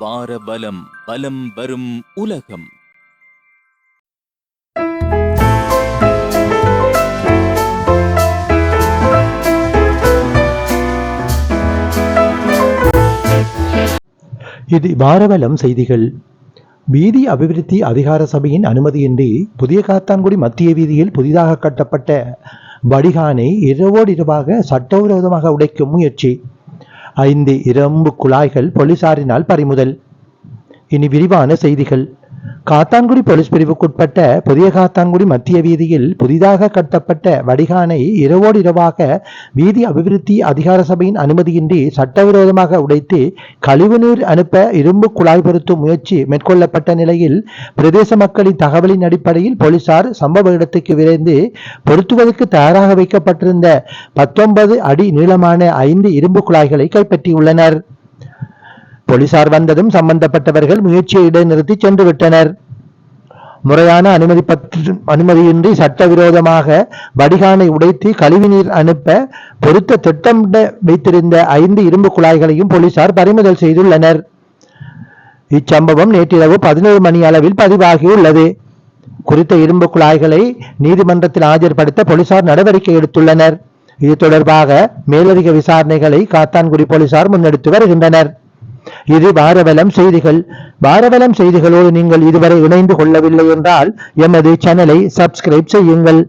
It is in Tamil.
வார பலம் பலம் வரும் உலகம். இது வாரவலம் செய்திகள். வீதி அபிவிருத்தி அதிகார சபையின் அனுமதியின்றி புதிய காத்தான்குடி மத்திய வீதியில் புதிதாக கட்டப்பட்ட வடிகானை இரவோடு இரவாக சட்டவிரோதமாக உடைக்கும் முயற்சி. ஐந்து இரும்பு குழாய்கள் போலீசாரினால் பறிமுதல். இனி விரிவான செய்திகள். காத்தான்குடி போலீஸ் பிரிவுக்குட்பட்ட புதிய காத்தான்குடி மத்திய வீதியில் புதிதாக கட்டப்பட்ட வடிகானை இரவோடு இரவாக வீதி அபிவிருத்தி அதிகார சபையின் அனுமதியின்றி சட்டவிரோதமாக உடைத்து கழிவுநீர் அனுப்ப இரும்பு குழாய் பொருத்தும் முயற்சி மேற்கொள்ளப்பட்ட நிலையில் பிரதேச மக்களின் தகவலின் அடிப்படையில் போலீசார் சம்பவ இடத்துக்கு விரைந்து பொருத்துவதற்கு தயாராக வைக்கப்பட்டிருந்த பத்தொன்பது அடி நீளமான ஐந்து இரும்பு குழாய்களை கைப்பற்றியுள்ளனர். போலீசார் வந்ததும் சம்பந்தப்பட்டவர்கள் முயற்சியை இடைநிறுத்தி சென்று விட்டனர் முறையான அனுமதி பற்று அனுமதியின்றி சட்டவிரோதமாக வடிகானை உடைத்து கழிவுநீர் அனுப்ப பொருத்த திட்டமிட வைத்திருந்த ஐந்து இரும்பு குழாய்களையும் போலீசார் பறிமுதல் செய்துள்ளனர். இச்சம்பவம் நேற்றிரவு பதினோரு மணி அளவில் பதிவாகியுள்ளது. குறித்த இரும்பு குழாய்களை நீதிமன்றத்தில் ஆஜர்படுத்த போலீசார் நடவடிக்கை எடுத்துள்ளனர். இது தொடர்பாக மேலதிக விசாரணைகளை காத்தான்குடி போலீசார் முன்னெடுத்து வருகின்றனர். இது பாரவலம் செய்திகள். பாரவலம் செய்திகளோடு நீங்கள் இதுவரை இணைந்து கொள்ளவில்லை என்றால் எமது சேனலை சப்ஸ்கிரைப் செய்யுங்கள்.